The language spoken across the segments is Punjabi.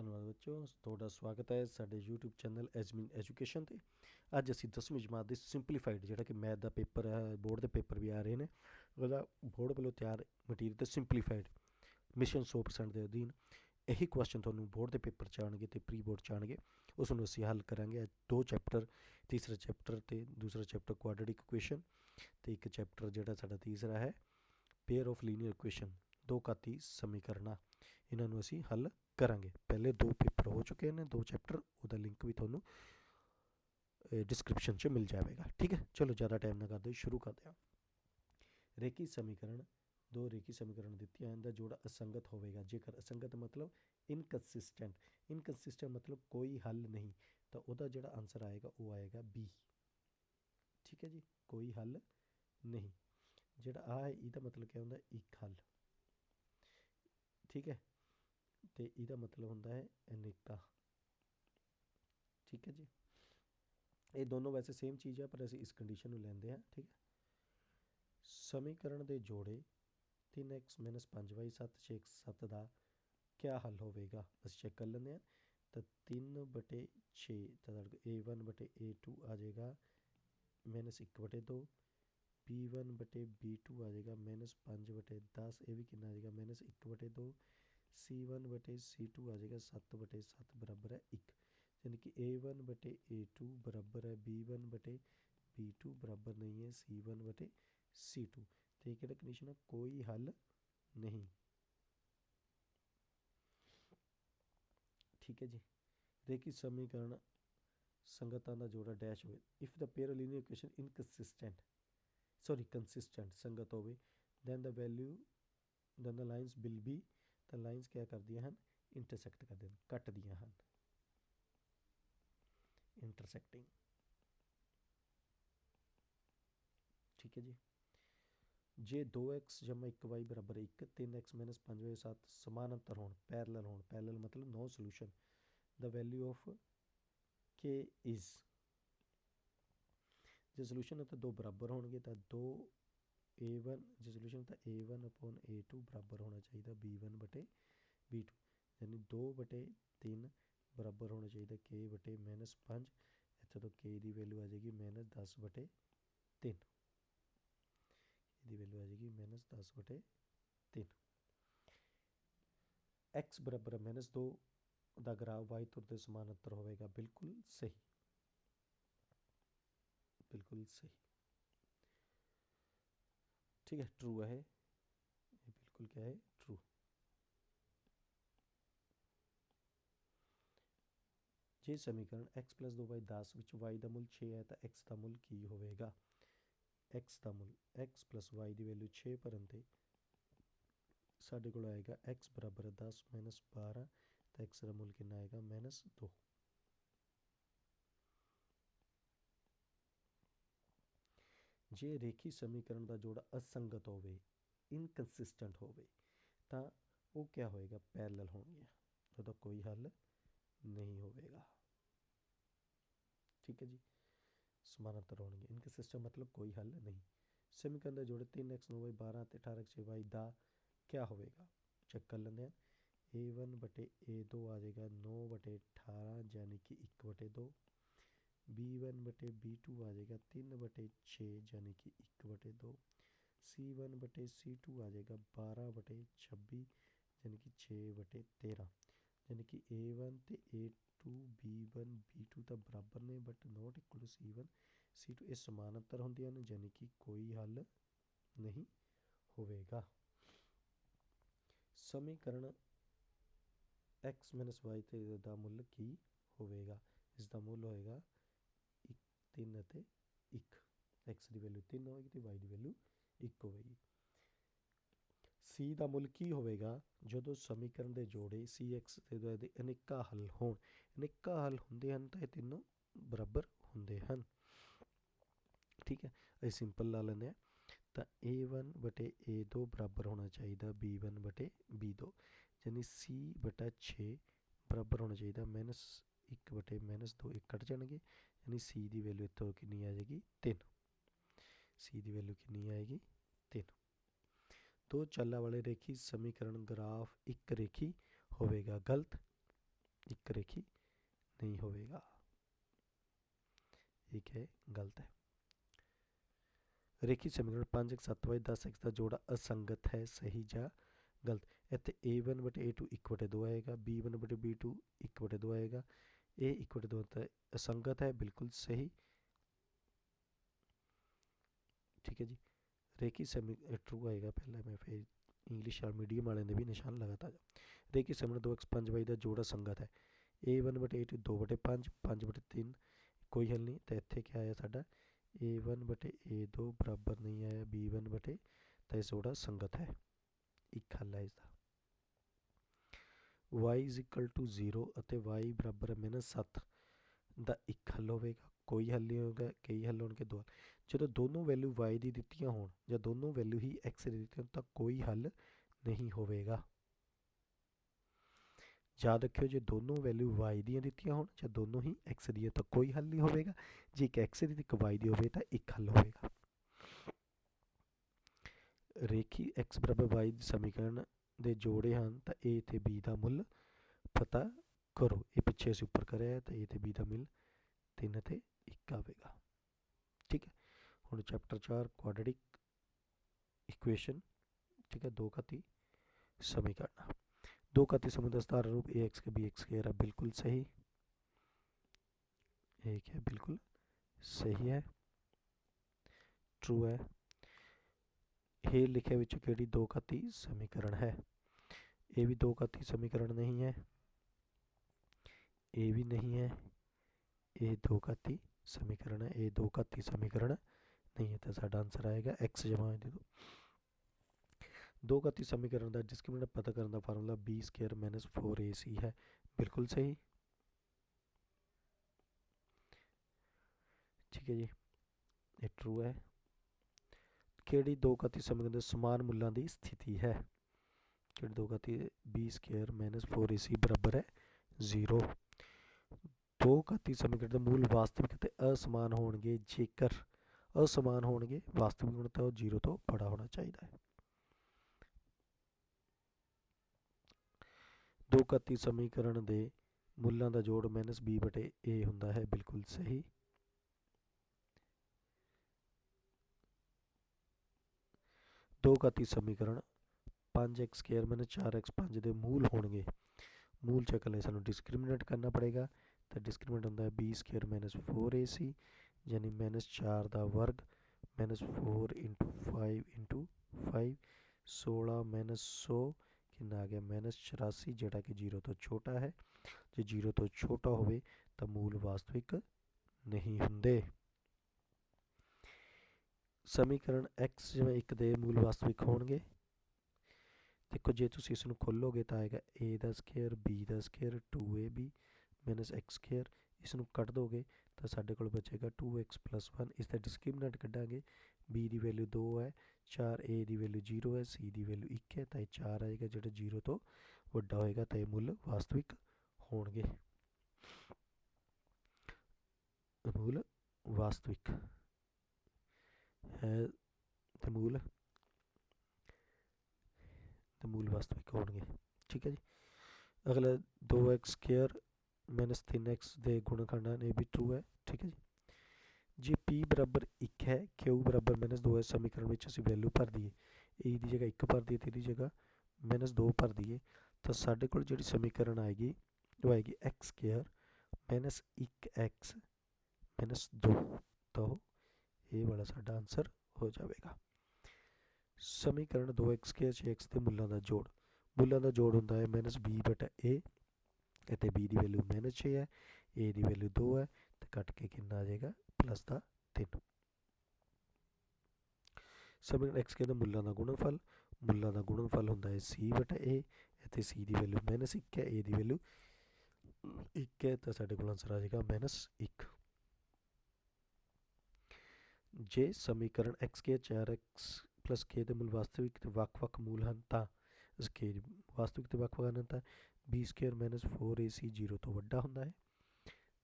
ਧੰਨਵਾਦ ਬੱਚੋ ਤੁਹਾਡਾ ਸਵਾਗਤ ਹੈ ਸਾਡੇ YouTube ਚੈਨਲ ਐਜਮਿਨ ਐਜੂਕੇਸ਼ਨ ਤੇ। ਅੱਜ ਅਸੀਂ 10ਵੀਂ ਜਮਾਤ ਦੇ ਸਿੰਪਲੀਫਾਈਡ ਜਿਹੜਾ ਕਿ ਮੈਥ ਦਾ ਪੇਪਰ ਹੈ ਬੋਰਡ ਦੇ ਪੇਪਰ ਵੀ ਆ ਰਹੇ ਨੇ। ਉਹਦਾ ਬੋਰਡ ਵੱਲੋਂ ਤਿਆਰ ਮਟੀਰੀਅਲ ਤੇ ਸਿੰਪਲੀਫਾਈਡ ਮਿਸ਼ਨ 100% ਦੇ ਅਧੀਨ ਇਹੀ ਕੁਐਸਚਨ ਤੁਹਾਨੂੰ ਬੋਰਡ ਦੇ ਪੇਪਰ ਚ ਆਉਣਗੇ ਤੇ ਪ੍ਰੀ ਬੋਰਡ ਚ ਆਉਣਗੇ। ਉਸ ਨੂੰ ਅਸੀਂ ਹੱਲ ਕਰਾਂਗੇ। ਅੱਜ ਦੋ ਚੈਪਟਰ ਤੀਸਰਾ ਚੈਪਟਰ ਤੇ ਦੂਸਰਾ ਚੈਪਟਰ ਕੁਆਡਰੇਟਿਕ ਇਕੁਏਸ਼ਨ ਤੇ ਇੱਕ ਚੈਪਟਰ ਜਿਹੜਾ ਸਾਡਾ ਤੀਸਰਾ ਹੈ ਪੇਅਰ ਆਫ ਲੀਨੀਅਰ ਇਕੁਏਸ਼ਨ ਦੋ ਘਾਤੀ ਸਮੀਕਰਨਾਂ। ਇਹਨਾਂ ਨੂੰ ਅਸੀਂ ਹੱਲ ਕਰਾਂਗੇ। ਪਹਿਲੇ ਦੋ ਪੇਪਰ ਹੋ ਚੁੱਕੇ ਨੇ, ਦੋ ਚੈਪਟਰ, ਉਹਦਾ ਲਿੰਕ ਵੀ ਤੁਹਾਨੂੰ ਡਿਸਕ੍ਰਿਪਸ਼ਨ 'ਚ ਮਿਲ ਜਾਵੇਗਾ। ਠੀਕ ਹੈ? ਚਲੋ, ਜ਼ਿਆਦਾ ਟਾਈਮ ਨਾ ਕਰਦੇ, ਸ਼ੁਰੂ ਕਰਦੇ ਹਾਂ। ਰੇਖੀ ਸਮੀਕਰਨ, ਦੋ ਰੇਕੀ ਸਮੀਕਰਨ ਦਿੱਤੀਆਂ ਹਨ ਦਾ ਜੋੜਾ ਅਸੰਗਤ ਹੋਵੇਗਾ। ਜੇਕਰ ਅਸੰਗਤ ਮਤਲਬ ਇਨਕਨਸਿਸਟੈਂਟ ਇਨਕਨਸਿਸਟੈਂਟ ਮਤਲਬ ਕੋਈ ਹੱਲ ਨਹੀਂ, ਤਾਂ ਉਹਦਾ ਜਿਹੜਾ ਆਨਸਰ ਆਏਗਾ, ਉਹ ਆਏਗਾ ਬੀ ਠੀਕ ਹੈ ਜੀ? ਕੋਈ ਹੱਲ ਨਹੀਂ। ਜਿਹੜਾ ਆ ਹੈ, ਇਹਦਾ ਮਤਲਬ ਕੀ ਹੁੰਦਾ? ਇੱਕ ਹੱਲ। ਠੀਕ ਹੈ? ਤੇ ਇਹਦਾ ਮਤਲਬ ਹੁੰਦਾ ਹੈ ਅਨੇਕਾਂ। ਠੀਕ ਹੈ ਜੀ? ਇਹ ਦੋਨੋਂ ਵੈਸੇ ਸੇਮ ਚੀਜ਼ ਹੈ, ਪਰ ਅਸੀਂ ਇਸ ਕੰਡੀਸ਼ਨ ਨੂੰ ਲੈਂਦੇ ਹਾਂ, ਠੀਕ ਹੈ? ਸਮੀਕਰਨ ਦੇ ਜੋੜੇ 3x 5y 7 6 7 ਦਾ ਕਿਆ ਹੱਲ ਹੋਵੇਗਾ? ਅਸੀਂ ਚੈੱਕ ਕਰ ਲੈਂਦੇ ਹਾਂ। ਤਾਂ 3 ਬਟੇ 6 ਤਾਂ a1 ਬਟੇ a2 ਆ ਜਾਏਗਾ, ਮਾਈਨਸ 1 ਬਟੇ 2 b1 ਬਟੇ b2 ਆ ਜਾਏਗਾ, ਮਾਈਨਸ 5 ਬਟੇ 10 ਇਹ ਵੀ ਕਿੰਨਾ ਆ ਜਾਏਗਾ? ਮਾਈਨਸ 1 ਬਟੇ 2 c1 ਬਟੇ c2 ਆ ਜਾਏਗਾ 7 ਬਟੇ 7 ਬਰਾਬਰ ਹੈ 1 ਯਾਨੀ ਕਿ a1 ਬਟੇ a2 ਬਰਾਬਰ ਹੈ b1 ਬਟੇ b2 ਬਰਾਬਰ ਨਹੀਂ ਹੈ c1 ਬਟੇ c2 ਤੇ ਕਿਹੜਾ ਕੰਡੀਸ਼ਨ ਹੈ ਕੋਈ ਹੱਲ ਨਹੀਂ। ਠੀਕ ਹੈ ਜੀ। ਰੇਖੀ ਸਮੀਕਰਨ ਸੰਗਤਾਂ ਦਾ ਜੋੜਾ ਡੈਸ਼ ਹੋਵੇ। If the pair equation inconsistent sorry consistent ਸੰਗਤ ਹੋਵੇ, then the value, then the lines will be ਤਾਂ ਲਾਈਨਸ ਕਿਆ ਕਰਦੀਆਂ ਹਨ? ਇੰਟਰਸੈਕਟ ਕਰਦੇ ਹਨ, ਕੱਟਦੀਆਂ ਹਨ। ਇੰਟਰਸੈਕਟਿੰਗ ਠੀਕ ਹੈ ਜੀ। ਜੇ 2x 1y 1 3x 5y 7 ਸਮਾਨਾਂਤਰ ਹੋਣ ਪੈਰਲਲ ਹੋਣ ਪੈਰਲਲ ਮਤਲਬ no solution the value of k is ਜੇ ਸੋਲੂਸ਼ਨ ਹੈ ਤਾਂ ਦੋ ਬਰਾਬਰ ਹੋਣਗੇ, ਤਾਂ 2 a1 ਜੇ ਸੋਲੂਸ਼ਨ ਤਾਂ a1 ਅਪੋਨ a2 ਬਰਾਬਰ ਹੋਣਾ ਚਾਹੀਦਾ b1 ਬਟੇ b2 ਯਾਨੀ 2 ਬਟੇ 3 ਬਰਾਬਰ ਹੋਣਾ ਚਾਹੀਦਾ k ਬਟੇ ਮਾਈਨਸ 5 ਇੱਥੇ ਤੋਂ k ਦੀ ਵੈਲਿਊ ਆ ਜਾਏਗੀ 10 ਬਟੇ 3 ਇਹਦੀ ਵੈਲਿਊ ਆ ਜਾਏਗੀ 10 ਬਟੇ 3 x ਬਰਾਬਰ 2 ਦਾ ਗ੍ਰਾਫ y ਤੁਰ ਦੇ ਸਮਾਨਾਂਤਰ ਹੋਵੇਗਾ, ਬਿਲਕੁਲ ਸਹੀ। ਬਿਲਕੁਲ ਸਹੀ। ठीक है ट्रू है ये बिल्कुल क्या है ट्रू ਜੇ ਸਮੀਕਰਨ x 2y 10 ਵਿੱਚ y ਦਾ ਮੁੱਲ 6 ਹੈ ਤਾਂ x ਦਾ ਮੁੱਲ ਕੀ ਹੋਵੇਗਾ x ਦਾ ਮੁੱਲ x y ਦੀ ਵੈਲਿਊ 6 ਭਰਨ ਤੇ ਸਾਡੇ ਕੋਲ ਆਏਗਾ x ਬਰਾਬਰ 10 12 ਤਾਂ x ਦਾ ਮੁੱਲ ਕਿੰਨਾ ਆਏਗਾ -2 ਜੇ ਰੇਖੀ ਸਮੀਕਰਨ ਦਾ ਜੋੜਾ ਅਸੰਗਤ ਹੋਵੇ ਇਨਕਨਸਿਸਟੈਂਟ ਹੋਵੇ, ਤਾਂ ਉਹ ਕਿਆ ਹੋਏਗਾ? ਪੈਰਲਲ ਹੋਣਗੇ ਉਹਦਾ ਕੋਈ ਹੱਲ ਨਹੀਂ ਹੋਵੇਗਾ। ਠੀਕ ਹੈ ਜੀ? ਸਮਾਨਾਂਤਰ ਹੋਣਗੇ ਇਨਕਨਸਿਸਟੈਂਟ ਮਤਲਬ ਕੋਈ ਹੱਲ ਨਹੀਂ। ਸਮੀਕਰਨ ਦਾ ਜੋੜੇ 3x 9y 12 ਤੇ 18x 6y ਦਾ ਕਿਆ ਹੋਵੇਗਾ? ਚੈੱਕ ਕਰ ਲੈਂਦੇ ਹਾਂ। a1 ਬਟੇ a2 ਆ ਜਾਏਗਾ। 9 ਬਟੇ 18 ਯਾਨੀ ਕਿ 1 ਬਟੇ 2 b1 ਬਟੇ b2 ਆ ਜਾਏਗਾ 3 ਬਟੇ 6 ਯਾਨੀ ਕਿ 1 ਬਟੇ 2 c1 ਬਟੇ c2 ਆ ਜਾਏਗਾ 12 ਬਟੇ 26 ਯਾਨੀ ਕਿ 6 ਬਟੇ 13 ਯਾਨੀ ਕਿ a1 ਤੇ a2 b1 b2 ਤਾਂ ਬਰਾਬਰ ਨੇ but not equal c1 c2 ਇਹ ਸਮਾਨਾਂਤਰ ਹੁੰਦੀਆਂ ਨੇ ਯਾਨੀ ਕਿ ਕੋਈ ਹੱਲ ਨਹੀਂ ਹੋਵੇਗਾ ਸਮੀਕਰਨ x y ਤੇ ਦਾ ਮੁੱਲ ਕੀ ਹੋਵੇਗਾ ਇਸ ਦਾ ਮੁੱਲ ਹੋਏਗਾ 3 ਅਤੇ 1 x ਦੀ ਵੈਲਿਊ 3 ਹੋਵੇਗੀ ਤੇ y ਦੀ ਵੈਲਿਊ 1 ਹੋਵੇਗੀ। C ਦਾ ਮੁੱਲ ਕੀ ਹੋਵੇਗਾ? ਜਦੋਂ ਸਮੀਕਰਨ ਦੇ ਜੋੜੇ cx ਤੇ ਦੇ ਅਨੇਕਾਂ ਹੱਲ ਹੋਣ, ਅਨੇਕਾਂ ਹੱਲ ਹੁੰਦੇ ਹਨ ਤਾਂ ਇਹ ਤਿੰਨੋਂ ਬਰਾਬਰ ਹੁੰਦੇ ਹਨ। ਠੀਕ ਹੈ, ਅਸੀਂ ਸਿੰਪਲ ਲਾ ਲੈਂਦੇ ਹਾਂ। ਤਾਂ a1 ਬਟੇ a2 ਬਰਾਬਰ ਹੋਣਾ ਚਾਹੀਦਾ b1 ਬਟੇ b2 ਯਾਨੀ c ਬਟਾ 6 ਬਰਾਬਰ ਹੋਣਾ ਚਾਹੀਦਾ ਮਾਈਨਸ 1 ਬਟੇ ਮਾਈਨਸ 2 ਇੱਕ ਕੱਟ ਜਾਣਗੇ। ਯਾਨੀ c ਦੀ ਵੈਲਿਊ ਇੱਥੋਂ ਕਿੰਨੀ ਆ ਜਾਏਗੀ? 3 c ਦੀ ਵੈਲਿਊ ਕਿੰਨੀ ਆਏਗੀ? 3 ਦੋ ਚਾਲਾਂ ਵਾਲੇ ਰੇਖੀ, ਸਮੀਕਰਨ ਗ੍ਰਾਫ ਇੱਕ ਰੇਖੀ ਹੋਵੇਗਾ ਗਲਤ, ਇੱਕ ਰੇਖੀ ਨਹੀਂ ਹੋਵੇਗਾ। ਇਹ ਕਿ ਗਲਤ ਹੈ। ਰੇਖੀ ਸਮੀਕਰਨ 5 7 ਵਜੇ 10 x ਦਾ ਜੋੜਾ ਅਸੰਗਤ ਹੈ, ਸਹੀ ਜਾਂ ਗਲਤ? ਇੱਥੇ a1 ਬਟੇ a2 1 ਬਟੇ 2 ਆਏਗਾ b1 ਬਟੇ b2 1 ਬਟੇ 2 ਆਏਗਾ ਇਹ 1 ਬਟੇ 2 ਤਾਂ ਅਸੰਗਤ ਹੈ, ਬਿਲਕੁਲ ਸਹੀ। ਠੀਕ ਹੈ ਜੀ। ਰੇਕੀ ਸਮੀ ਟਰੂ ਆਏਗਾ ਪਹਿਲਾਂ ਮੈਂ ਫਿਰ ਇੰਗਲਿਸ਼ ਆ ਮੀਡੀਅਮ ਵਾਲਿਆਂ ਦੇ ਵੀ ਨਿਸ਼ਾਨ ਲਗਾਤਾ ਰੇਖੀ ਸਮੀਕਰਨ 2x 5 y ਦਾ ਜੋੜਾ ਸੰਗਤ ਹੈ। A1 ਬਟੇ a2 2 ਬਟੇ 5 5 ਬਟੇ 3 ਕੋਈ ਹੱਲ ਨਹੀਂ। ਤਾਂ ਇੱਥੇ ਕੀ ਆਇਆ ਸਾਡਾ? A1 ਬਟੇ a2 ਬਰਾਬਰ ਨਹੀਂ ਆਇਆ। B1 ਬਟੇ ਤਾਂ ਇਹ ਜੋੜਾ ਸੰਗਤ ਹੈ। ਇੱਕ ਹੱਲ ਹੈ ਇਸ ਦਾ y 0 ਅਤੇ y 7 ਦਾ ਇੱਕ ਹੱਲ ਹੋਵੇਗਾ, ਕੋਈ ਹੱਲ ਨਹੀਂ ਹੋਵੇਗਾ, ਕਈ ਹੱਲ ਹੋਣਗੇ, ਦੋ ਜਦੋਂ ਦੋਨੋਂ ਵੈਲਿਊ y ਦੀ ਦਿੱਤੀਆਂ ਹੋਣ ਜਾਂ ਦੋਨੋਂ ਵੈਲਿਊ ਹੀ x ਦੀ ਦਿੱਤੀਆਂ ਤਾਂ ਕੋਈ ਹੱਲ ਨਹੀਂ ਹੋਵੇਗਾ। ਯਾਦ ਰੱਖਿਓ, ਜੇ ਦੋਨੋਂ ਵੈਲਿਊ y ਦੀਆਂ ਦਿੱਤੀਆਂ ਹੋਣ ਜਾਂ ਦੋਨੋਂ ਹੀ x ਦੀਆਂ ਤਾਂ ਕੋਈ ਹੱਲ ਨਹੀਂ ਹੋਵੇਗਾ। ਜੇ ਇੱਕ x ਦੀ ਤੇ ਇੱਕ y ਦੀ ਹੋਵੇ ਤਾਂ ਇੱਕ ਹੱਲ ਹੋਵੇਗਾ। ਰੇਖੀ x y ਦੇ ਸਮੀਕਰਨ ਦੇ ਜੋੜੇ ਹਨ ਤਾਂ a ਤੇ b ਦਾ ਮੁੱਲ ਪਤਾ ਕਰੋ ਇਹ ਪਿੱਛੇ ਅਸੀਂ ਉੱਪਰ ਕਰਿਆ ਤਾਂ a ਤੇ b ਦਾ ਮੁੱਲ 3 ਤੇ 1 ਆਵੇਗਾ ਠੀਕ ਹੈ ਹੁਣ ਚੈਪਟਰ 4 ਕੁਆਡ੍ਰੈਟਿਕ ਇਕੁਏਸ਼ਨ ਠੀਕ ਹੈ ਦੋ ਘਾਤੀ ਸਮੀਕਰਨ दो का समुद्र विस्तार रूप ए एक्स के बी एक्स के रहा बिल्कुल सही एक है बिल्कुल सही है ट्रू है हे लिखे विच केड़ी दो घाती समीकरण है ये भी दो घाती समीकरण नहीं है ये भी नहीं है ये दो घाती समीकरण है ये दो घाती समीकरण नहीं है तो साडा आंसर आएगा एक्स जमा दे दो ਦੋ ਘਾਤੀ ਸਮੀਕਰਨ ਦਾ ਡਿਸਕ੍ਰਿਮੀਨੈਂਟ ਪਤਾ ਕਰਨ ਦਾ ਫਾਰਮੂਲਾ b ਸਕੁਅਰ 4ac ਹੈ ਬਿਲਕੁਲ ਸਹੀ ਠੀਕ ਹੈ ਜੀ ਇਹ ਟਰੂ ਹੈ ਕਿਹੜੀ ਦੋ ਘਾਤੀ ਸਮੀਕਰਨ ਦੇ ਸਮਾਨ ਮੁੱਲਾਂ ਦੀ ਸਥਿਤੀ ਹੈ? ਕਿਹੜੀ ਦੋ ਘਾਤੀ b ਸਕੁਅਰ 4ac ਬਰਾਬਰ ਹੈ 0 ਦੋ ਘਾਤੀ ਸਮੀਕਰਨ ਦੇ ਮੂਲ ਵਾਸਤਵਿਕ ਤੇ ਅਸਮਾਨ ਹੋਣਗੇ? ਜੇਕਰ ਅਸਮਾਨ ਹੋਣਗੇ, ਵਾਸਤਵਿਕ ਗੁਣਤਾ ਉਹ 0 ਤੋਂ ਬੜਾ ਹੋਣਾ ਚਾਹੀਦਾ ਹੈ। ਦੋ ਘਾਤੀ ਸਮੀਕਰਨ ਦੇ ਮੁੱਲਾਂ ਦਾ ਜੋੜ ਮਾਈਨਸ b ਬਟੇ a ਹੁੰਦਾ ਹੈ, ਬਿਲਕੁਲ ਸਹੀ। ਦੋ ਘਾਤੀ ਸਮੀਕਰਨ 5x ਸਕੁਅਰ 4x 5 ਦੇ ਮੂਲ ਹੋਣਗੇ। ਮੂਲ ਚੱਕਣ ਲਈ ਸਾਨੂੰ ਡਿਸਕ੍ਰਿਮੀਨੇਟ ਕਰਨਾ ਪੜੇਗਾ। ਤਾਂ ਡਿਸਕ੍ਰਿਮੀਨੇਟ ਹੁੰਦਾ ਹੈ b ਸਕੁਅਰ 4ac ਯਾਨੀ -4 ਦਾ ਵਰਗ -4 5 5 16 100 ਕਿੰਨਾ ਆ ਗਿਆ? -84 ਜਿਹੜਾ ਕਿ 0 ਤੋਂ ਛੋਟਾ ਹੈ। ਜੇ 0 ਤੋਂ ਛੋਟਾ ਹੋਵੇ ਤਾਂ ਮੂਲ ਵਾਸਤਵਿਕ ਨਹੀਂ ਹੁੰਦੇ। ਸਮੀਕਰਨ x ਜਿਵੇਂ 1 ਦੇ ਮੂਲ ਵਾਸਤਵਿਕ ਹੋਣਗੇ। ਦੇਖੋ, ਜੇ ਤੁਸੀਂ ਇਸ ਨੂੰ ਖੋਲੋਗੇ ਤਾਂ ਆਏਗਾ a ਦਾ ਸਕੁਅਰ b ਦਾ ਸਕੁਅਰ 2ab x ਸਕੁਅਰ ਇਸ ਨੂੰ ਕੱਟ ਦੋਗੇ ਤਾਂ ਸਾਡੇ ਕੋਲ ਬਚੇਗਾ 2x 1 ਇਸ ਦਾ ਡਿਸਕ੍ਰਿਮੀਨੈਂਟ ਕੱਢਾਂਗੇ। B ਦੀ ਵੈਲਿਊ 2 ਹੈ 4 a ਦੀ ਵੈਲਿਊ 0 ਹੈ, c ਦੀ ਵੈਲਿਊ 1 ਹੈ, ਤਾਂ ਇਹ 4 ਆਏਗਾ ਜਿਹੜਾ 0 ਤੋਂ ਵੱਡਾ ਹੋਏਗਾ, ਤਾਂ ਇਹ ਮੁੱਲ ਵਾਸਤਵਿਕ ਹੋਣਗੇ। ਮੂਲ ਵਾਸਤਵਿਕ। ਤੇ ਮੂਲ ਤੇ ਮੂਲ ਵਾਸਤਵਿਕ ਹੋਣਗੇ ਠੀਕ ਹੈ ਜੀ ਅਗਲਾ 2x ਸਕੁਅਰ 3x ਦੇ ਗੁਣਨਖੰਡਾਂ ਇਹ ਵੀ ਟਰੂ ਹੈ ਠੀਕ ਹੈ ਜੀ ਜੇ p ਬਰਾਬਰ 1 ਹੈ q ਬਰਾਬਰ -2 ਹੈ ਸਮੀਕਰਨ ਵਿੱਚ ਅਸੀਂ ਵੈਲਿਊ ਭਰ ਦਈਏ। A ਦੀ ਜਗ੍ਹਾ 1 ਭਰ ਦਈਏ ਤੇ ਦੀ ਜਗ੍ਹਾ -2 ਭਰ ਦਈਏ। ਤਾਂ ਸਾਡੇ ਕੋਲ ਜਿਹੜੀ ਸਮੀਕਰਨ ਆਏਗੀ, ਉਹ ਆਏਗੀ x ਸਕੁਅਰ 1x 2 ਤਾਂ ਇਹ ਵਾਲਾ ਸਾਡਾ ਆਨਸਰ ਹੋ ਜਾਵੇਗਾ। ਸਮੀਕਰਨ 2x ਸਕੁਅਰ 6x ਦੇ ਮੁੱਲਾਂ ਦਾ ਜੋੜ। ਮੁੱਲਾਂ ਦਾ ਜੋੜ ਹੁੰਦਾ ਹੈ -b a ਅਤੇ b ਦੀ ਵੈਲਿਊ -6 ਹੈ, a ਦੀ ਵੈਲਿਊ 2 ਹੈ, ਤੇ ਕੱਟ ਕੇ ਕਿੰਨਾ ਆ ਜਾਏਗਾ? ਪਲੱਸ ਦਾ 3 ਸਮੀਕਰਨ x ਕੇ ਮੁੱਲਾਂ ਦਾ ਗੁਣਨਫਲ। ਮੁੱਲਾਂ ਦਾ ਗੁਣਨਫਲ ਹੁੰਦਾ ਹੈ c ਬਟਾ a ਅਤੇ c ਦੀ ਵੈਲਿਊ -1 ਹੈ, a ਦੀ ਵੈਲਿਊ 1 ਹੈ, ਤਾਂ ਸਾਡੇ ਕੋਲ ਆਨਸਰ ਆ ਜਾਏਗਾ -1 ਜੇ ਸਮੀਕਰਨ x ਕੇ 4x k ਦੇ ਮੂਲ ਵਾਸਤਵਿਕ ਤੇ ਵੱਖ-ਵੱਖ ਮੂਲ ਹਨ ਤਾਂ ਇਸ ਕੇ ਵਾਸਤਵਿਕ ਤੇ ਵੱਖ-ਵੱਖ ਹਨ ਤਾਂ b ਸਕੁਅਰ 4ac 0 ਤੋਂ ਵੱਡਾ ਹੁੰਦਾ ਹੈ।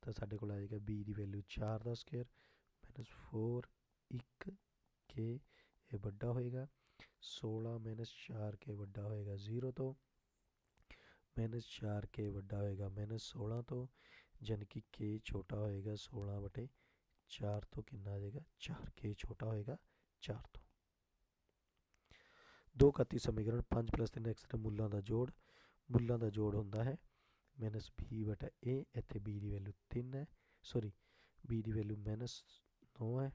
ਤਾਂ ਸਾਡੇ ਕੋਲ ਆਏਗਾ ਜਾਏਗਾ b ਦੀ ਵੈਲਿਊ 4 ਦਾ ਸਕੁਅਰ -4 1 k ਇਹ ਵੱਡਾ ਹੋਏਗਾ 16 4 ਕੇ ਵੱਡਾ ਹੋਏਗਾ 0 ਤੋਂ ਮਾਈਨਸ 4k ਵੱਡਾ ਹੋਏਗਾ ਮਾਈਨਸ 16 ਤੋਂ ਯਾਨੀ ਕਿ k ਛੋਟਾ ਹੋਏਗਾ 16 ਬਟੇ 4 ਤੋਂ ਕਿੰਨਾ ਆ ਜਾਏਗਾ 4k ਛੋਟਾ ਹੋਏਗਾ 4 ਤੋਂ ਦੋ ਘਾਤੀ ਸਮੀਕਰਨ 5 3 x ਦੇ ਮੁੱਲਾਂ ਦਾ ਜੋੜ ਮੁੱਲਾਂ ਦਾ ਜੋੜ ਹੁੰਦਾ ਹੈ ਮਾਈਨਸ b ਬਟਾ a ਇੱਥੇ b ਦੀ ਵੈਲਿਊ 3 ਹੈ ਸੌਰੀ b ਦੀ ਵੈਲਿਊ ਮਾਈਨਸ 9 ਹੈ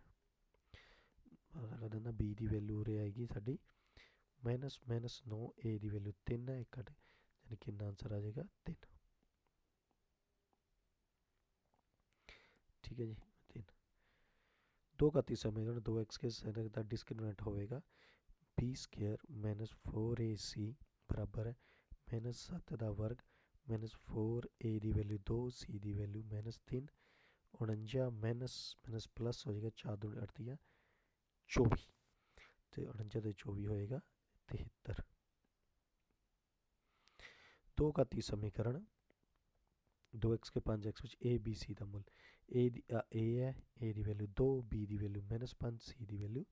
ਪਤਾ ਲੱਗਦਾ b ਦੀ ਵੈਲਿਊ ਉਰੇ ਆਏਗੀ ਸਾਡੀ ਮਾਈਨਸ ਮਾਈਨਸ 9 a ਦੀ ਵੈਲਿਊ 3 ਹੈ ਇੱਕ ਘਟ ਯਾਨੀ ਕਿੰਨਾ ਆਨਸਰ ਆ ਜਾਏਗਾ 3 ਠੀਕ ਹੈ ਜੀ 3 ਦੋ ਘਾਤੀ ਸਮੀਕਰਨ 2x ਕੇ ਸਨਕ ਦਾ ਡਿਸਕ੍ਰਿਮੀਨੈਂਟ ਹੋਵੇਗਾ b ਸਕੁਅਰ ਮਾਈਨਸ 4ac ਬਰਾਬਰ ਹੈ ਮਾਈਨਸ 7 ਦਾ ਵਰਗ ਮਾਈਨਸ 4a ਦੀ ਵੈਲਿਊ 2 c ਦੀ value minus 3 49 minus minus plus ਹੋ ਜਾਏਗਾ 4 ਦੂਣੀ 38 24 ਤੇ 49 ਤੇ 24 ਹੋਏਗਾ 73 ਦੋ ਘਾਤੀ ਸਮੀਕਰਨ 2x ਕੇ 5x ਵਿੱਚ a b c ਦਾ ਮੁੱਲ a ਦੀ ਆ a ਹੈ a ਦੀ ਵੈਲਿਊ 2 b ਦੀ ਵੈਲਿਊ ਮਾਈਨਸ 5 c ਦੀ ਵੈਲਿਊ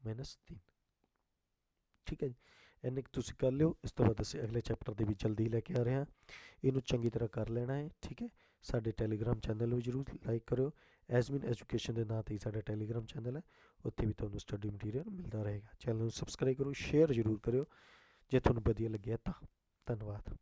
ਮਾਈਨਸ 3 ਠੀਕ ਹੈ ਜੀ ਇੰਨੇ ਕੁ ਤੁਸੀਂ ਕਰ ਲਿਓ ਇਸ ਤੋਂ ਬਾਅਦ ਅਸੀਂ ਅਗਲੇ ਚੈਪਟਰ ਦੇ ਵਿੱਚ ਜਲਦੀ ਲੈ ਕੇ ਆ ਰਹੇ ਹਾਂ ਇਹਨੂੰ ਚੰਗੀ ਤਰ੍ਹਾਂ ਕਰ ਲੈਣਾ ਹੈ ਠੀਕ ਹੈ ਸਾਡੇ ਟੈਲੀਗ੍ਰਾਮ ਚੈਨਲ ਨੂੰ ਜ਼ਰੂਰ ਲਾਈਕ ਕਰਿਓ ਐਸਮਿਨ ਐਜੂਕੇਸ਼ਨ ਦੇ ਨਾਂ ਤੇ ਹੀ ਸਾਡਾ ਟੈਲੀਗ੍ਰਾਮ ਚੈਨਲ ਹੈ ਉੱਥੇ ਵੀ ਤੁਹਾਨੂੰ ਸਟੱਡੀ ਮਟੀਰੀਅਲ ਮਿਲਦਾ ਰਹੇਗਾ ਚੈਨਲ ਨੂੰ ਸਬਸਕ੍ਰਾਈਬ ਕਰੋ ਸ਼ੇਅਰ ਜ਼ਰੂਰ ਕਰਿਓ ਜੇ ਤੁਹਾਨੂੰ ਵਧੀਆ ਲੱਗਿਆ ਤਾਂ ਧੰਨਵਾਦ